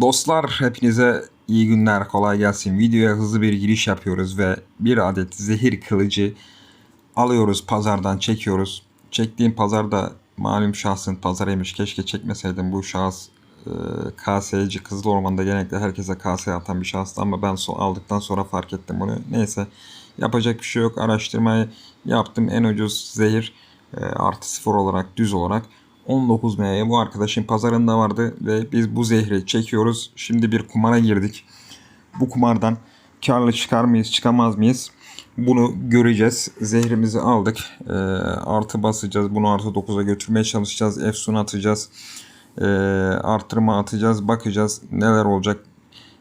Dostlar hepinize iyi günler kolay gelsin. Videoya hızlı bir giriş yapıyoruz ve bir adet zehir kılıcı alıyoruz pazardan çekiyoruz. Çektiğim pazarda malum şahsın pazarıymış. Keşke çekmeseydim bu şahıs e, KS'ci Kızıl Orman'da genellikle herkese KS atan bir şahıstı ama ben so aldıktan sonra fark ettim bunu. Neyse yapacak bir şey yok. Araştırmayı yaptım. En ucuz zehir e, artı sıfır olarak düz olarak 19M'ye bu arkadaşın pazarında vardı ve biz bu zehri çekiyoruz. Şimdi bir kumara girdik. Bu kumardan karlı çıkar mıyız çıkamaz mıyız? Bunu göreceğiz. Zehrimizi aldık. Ee, artı basacağız. Bunu artı 9'a götürmeye çalışacağız. Efsun atacağız. Ee, artırma atacağız. Bakacağız neler olacak.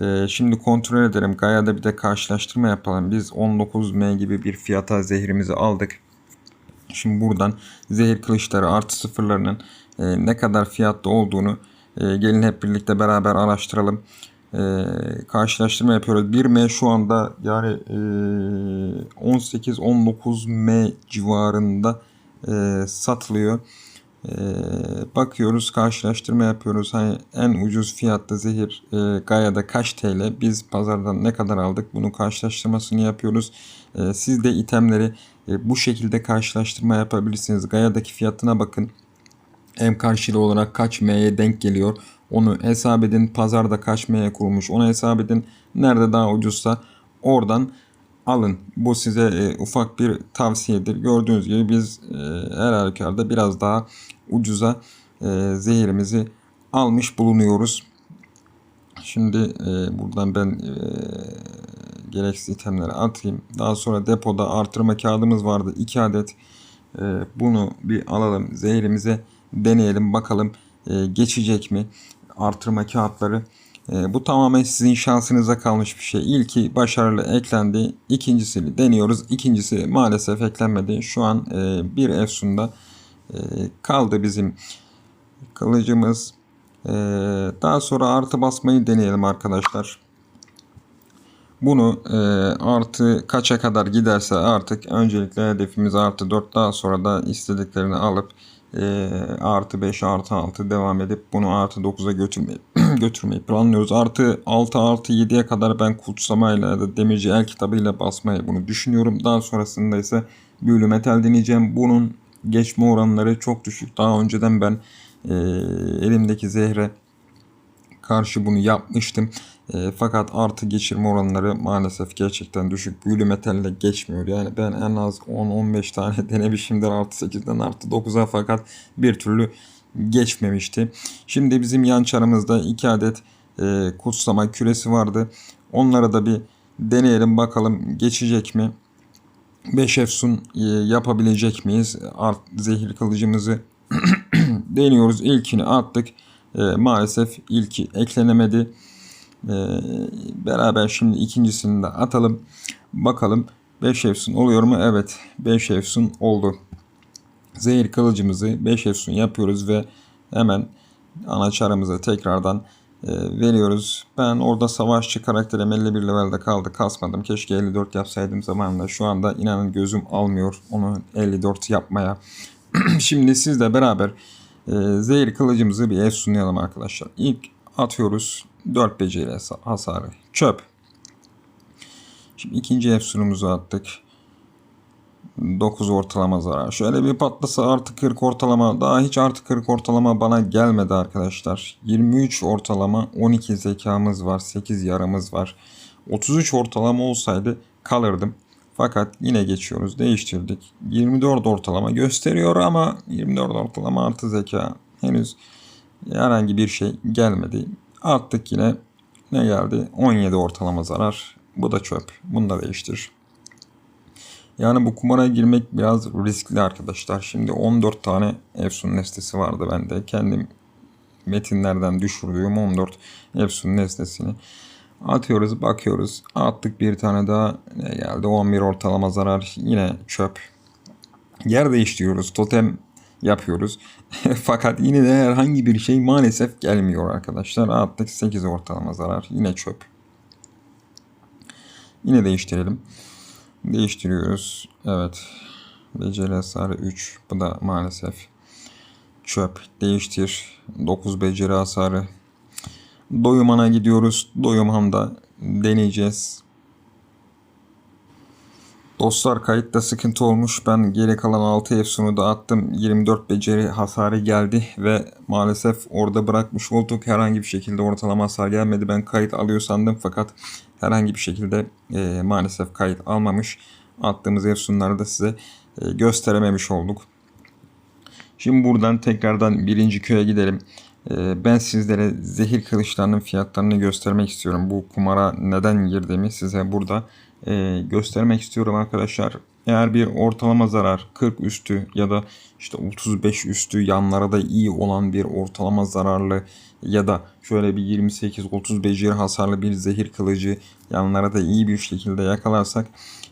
Ee, şimdi kontrol edelim. Gaya'da bir de karşılaştırma yapalım. Biz 19M gibi bir fiyata zehrimizi aldık. Şimdi buradan zehir kılıçları artı sıfırlarının e, ne kadar fiyatta olduğunu e, gelin hep birlikte beraber araştıralım. E, karşılaştırma yapıyoruz. 1M şu anda yani e, 18-19M civarında e, satılıyor. E, bakıyoruz karşılaştırma yapıyoruz. Hani en ucuz fiyatta zehir e, Gaya'da kaç TL? Biz pazardan ne kadar aldık? Bunun karşılaştırmasını yapıyoruz. E, siz de itemleri e, bu şekilde karşılaştırma yapabilirsiniz. Gaya'daki fiyatına bakın. M karşılığı olarak kaç M'ye denk geliyor. Onu hesap edin. Pazarda kaç M'ye kurulmuş. Onu hesap edin. Nerede daha ucuzsa oradan alın. Bu size e, ufak bir tavsiyedir. Gördüğünüz gibi biz e, her halükarda biraz daha ucuza e, zehirimizi almış bulunuyoruz. Şimdi e, buradan ben e, gereksiz itemleri atayım. Daha sonra depoda artırma kağıdımız vardı. 2 adet. E, bunu bir alalım. Zehrimize deneyelim. Bakalım e, geçecek mi? Artırma kağıtları. E, bu tamamen sizin şansınıza kalmış bir şey. İlki başarılı eklendi. İkincisini deniyoruz. İkincisi maalesef eklenmedi. Şu an e, bir Efsun'da e, kaldı bizim kılıcımız. E, daha sonra artı basmayı deneyelim arkadaşlar. Bunu e, artı kaça kadar giderse artık öncelikle hedefimiz artı 4 daha sonra da istediklerini alıp e, artı 5 artı 6 devam edip bunu artı 9'a götürmeyi, götürmeyi planlıyoruz. Artı 6 artı 7'ye kadar ben kutsamayla ya da demirci el kitabıyla basmayı bunu düşünüyorum. Daha sonrasında ise büyülü metal deneyeceğim. Bunun geçme oranları çok düşük. Daha önceden ben e, elimdeki zehre karşı bunu yapmıştım. E, fakat artı geçirme oranları maalesef gerçekten düşük. Büyülü metalle geçmiyor. Yani ben en az 10-15 tane denemişimdir artı 8'den artı 9'a fakat bir türlü geçmemişti. Şimdi bizim yan çarımızda 2 adet e, kutsama küresi vardı. Onları da bir deneyelim bakalım geçecek mi? 5 efsun e, yapabilecek miyiz? Art, zehir kılıcımızı deniyoruz. İlkini attık. E, maalesef ilki eklenemedi. E, beraber şimdi ikincisini de atalım. Bakalım 5 efsun oluyor mu? Evet 5 efsun oldu. Zehir kılıcımızı 5 efsun yapıyoruz ve hemen ana çarımıza tekrardan e, veriyoruz. Ben orada savaşçı karakterim 51 levelde kaldı. Kasmadım. Keşke 54 yapsaydım zamanında. Şu anda inanın gözüm almıyor onu 54 yapmaya. Şimdi sizle beraber e, zehir kılıcımızı bir efsunlayalım arkadaşlar. İlk atıyoruz 4 beceri hasarı. Çöp. Şimdi ikinci efsunumuzu attık. 9 ortalama zarar. Şöyle bir patlasa artı 40 ortalama. Daha hiç artı 40 ortalama bana gelmedi arkadaşlar. 23 ortalama 12 zekamız var. 8 yaramız var. 33 ortalama olsaydı kalırdım. Fakat yine geçiyoruz. Değiştirdik. 24 ortalama gösteriyor ama 24 ortalama artı zeka. Henüz herhangi bir şey gelmedi. Attık yine. Ne geldi? 17 ortalama zarar. Bu da çöp. Bunu da değiştir. Yani bu kumara girmek biraz riskli arkadaşlar. Şimdi 14 tane Efsun nesnesi vardı bende. Kendim metinlerden düşürdüğüm 14 Efsun nesnesini atıyoruz, bakıyoruz. Attık bir tane daha ne geldi? 11 ortalama zarar. Yine çöp. Yer değiştiriyoruz. Totem yapıyoruz. Fakat yine de herhangi bir şey maalesef gelmiyor arkadaşlar. Attık 8 ortalama zarar. Yine çöp. Yine değiştirelim. Değiştiriyoruz. Evet. Beceri hasarı 3. Bu da maalesef çöp. Değiştir. 9 beceri hasarı. Doyuman'a gidiyoruz. Doyuman'da deneyeceğiz. Dostlar kayıtta sıkıntı olmuş. Ben geri kalan 6 Efsun'u da attım. 24 beceri hasarı geldi ve maalesef orada bırakmış olduk. Herhangi bir şekilde ortalama hasar gelmedi. Ben kayıt alıyor sandım fakat herhangi bir şekilde e, maalesef kayıt almamış. Attığımız Efsun'ları da size e, gösterememiş olduk. Şimdi buradan tekrardan birinci köye gidelim. E, ben sizlere zehir kılıçlarının fiyatlarını göstermek istiyorum. Bu kumara neden girdiğimi size burada e, göstermek istiyorum arkadaşlar. Eğer bir ortalama zarar 40 üstü ya da işte 35 üstü yanlara da iyi olan bir ortalama zararlı ya da şöyle bir 28-30 beceri hasarlı bir zehir kılıcı yanlara da iyi bir şekilde yakalarsak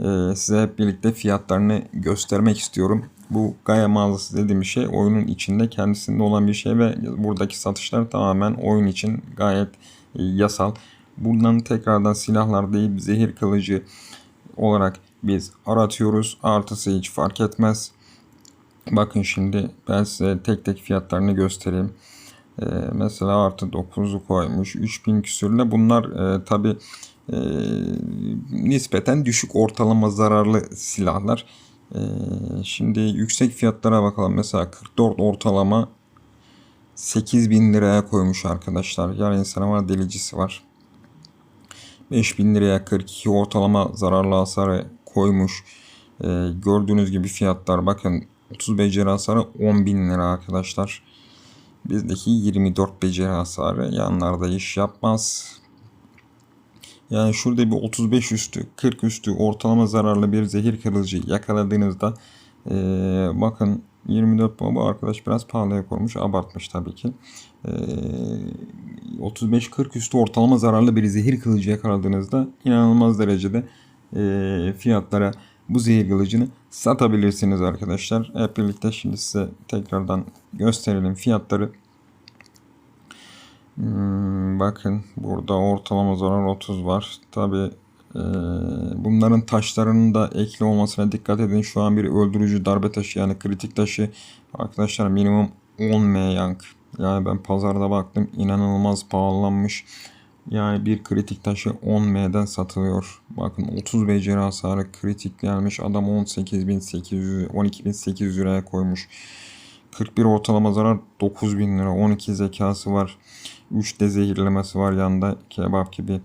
e, size hep birlikte fiyatlarını göstermek istiyorum. Bu Gaia mağazası dediğim şey oyunun içinde kendisinde olan bir şey ve buradaki satışlar tamamen oyun için gayet e, yasal. Buradan tekrardan silahlar değil zehir kılıcı olarak biz aratıyoruz. Artısı hiç fark etmez. Bakın şimdi ben size tek tek fiyatlarını göstereyim. Ee, mesela artı 9'u koymuş. 3000 küsürle bunlar e, tabi e, nispeten düşük ortalama zararlı silahlar. E, şimdi yüksek fiyatlara bakalım. Mesela 44 ortalama 8000 liraya koymuş arkadaşlar. Yani insana var delicisi var. 5000 liraya 42 ortalama zararlı hasarı koymuş. Ee, gördüğünüz gibi fiyatlar bakın 30 beceri hasarı 10.000 lira arkadaşlar. Bizdeki 24 beceri hasarı yanlarda iş yapmaz. Yani şurada bir 35 üstü 40 üstü ortalama zararlı bir zehir kırıcı yakaladığınızda ee, bakın 24 baba arkadaş biraz pahalıya koymuş. Abartmış tabii ki. Ee, 35-40 üstü ortalama zararlı bir zehir kılıcı yakaladığınızda inanılmaz derecede e, fiyatlara bu zehir kılıcını satabilirsiniz arkadaşlar. Hep birlikte şimdi size tekrardan gösterelim fiyatları. Hmm, bakın burada ortalama zarar 30 var. Tabi e, bunların taşlarının da ekli olmasına dikkat edin. Şu an bir öldürücü darbe taşı yani kritik taşı arkadaşlar minimum 10 M yank. Yani ben pazarda baktım inanılmaz pahalanmış. Yani bir kritik taşı 10 M'den satılıyor. Bakın 30 beceri hasarı kritik gelmiş. Adam 18.800 12.800 liraya koymuş. 41 ortalama zarar 9000 lira. 12 zekası var. 3 de zehirlemesi var yanında kebap gibi.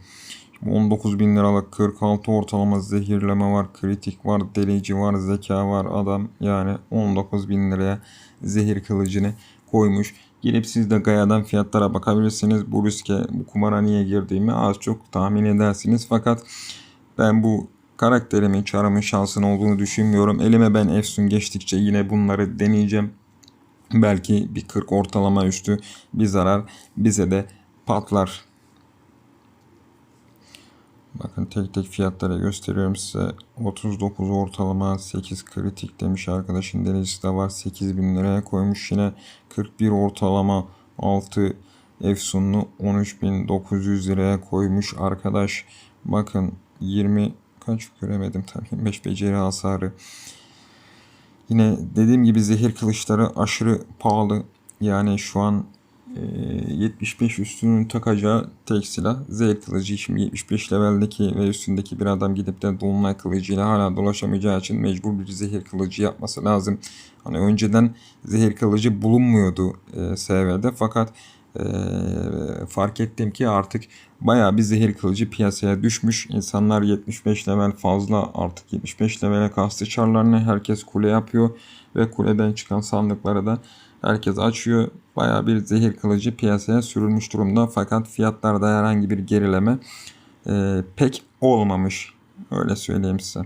19 bin liralık 46 ortalama zehirleme var, kritik var, delici var, zeka var adam yani 19 bin liraya zehir kılıcını koymuş. Gelip siz de Gaya'dan fiyatlara bakabilirsiniz. Bu riske, bu kumara niye girdiğimi az çok tahmin edersiniz. Fakat ben bu karakterimin, çarımın şansın olduğunu düşünmüyorum. Elime ben Efsun geçtikçe yine bunları deneyeceğim. Belki bir 40 ortalama üstü bir zarar bize de patlar. Bakın tek tek fiyatları gösteriyorum size. 39 ortalama 8 kritik demiş arkadaşın derecesi de var. 8000 liraya koymuş yine. 41 ortalama 6 Efsunlu 13900 liraya koymuş arkadaş. Bakın 20 kaç göremedim tabii 25 beceri hasarı. Yine dediğim gibi zehir kılıçları aşırı pahalı. Yani şu an 75 ee, üstünün takacağı tek silah zehir kılıcı. Şimdi 75 leveldeki ve üstündeki bir adam gidip de dolunay kılıcıyla hala dolaşamayacağı için mecbur bir zehir kılıcı yapması lazım. Hani önceden zehir kılıcı bulunmuyordu e, SV'de fakat e, fark ettim ki artık baya bir zehir kılıcı piyasaya düşmüş. İnsanlar 75 level fazla artık 75 levele kastı çarlarını herkes kule yapıyor ve kuleden çıkan sandıkları da herkes açıyor. Baya bir zehir kılıcı piyasaya sürülmüş durumda fakat fiyatlarda herhangi bir gerileme e, pek olmamış. Öyle söyleyeyim size.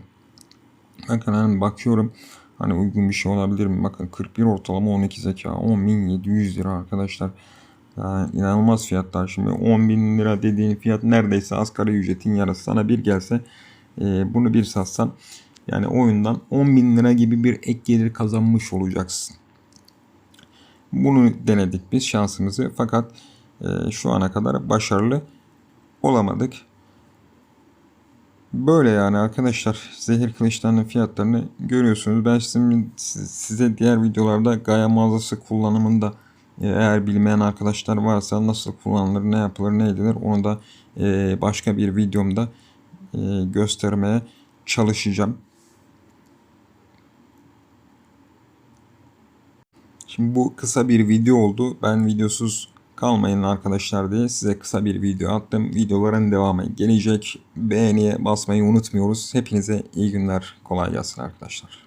Bakın hani bakıyorum hani uygun bir şey olabilir mi? Bakın 41 ortalama 12 zeka 10.700 lira arkadaşlar. Yani inanılmaz fiyatlar şimdi 10 bin lira dediğin fiyat neredeyse asgari ücretin yarısı sana bir gelse e, bunu bir satsan yani oyundan 10 bin lira gibi bir ek gelir kazanmış olacaksın. Bunu denedik biz şansımızı fakat e, şu ana kadar başarılı olamadık. Böyle yani arkadaşlar zehir kılıçlarının fiyatlarını görüyorsunuz. Ben şimdi size diğer videolarda Gaia mağazası kullanımında Eğer bilmeyen arkadaşlar varsa nasıl kullanılır, ne yapılır, ne edilir onu da e, başka bir videomda e, göstermeye çalışacağım. Şimdi bu kısa bir video oldu. Ben videosuz kalmayın arkadaşlar diye size kısa bir video attım. Videoların devamı gelecek. Beğeniye basmayı unutmuyoruz. Hepinize iyi günler. Kolay gelsin arkadaşlar.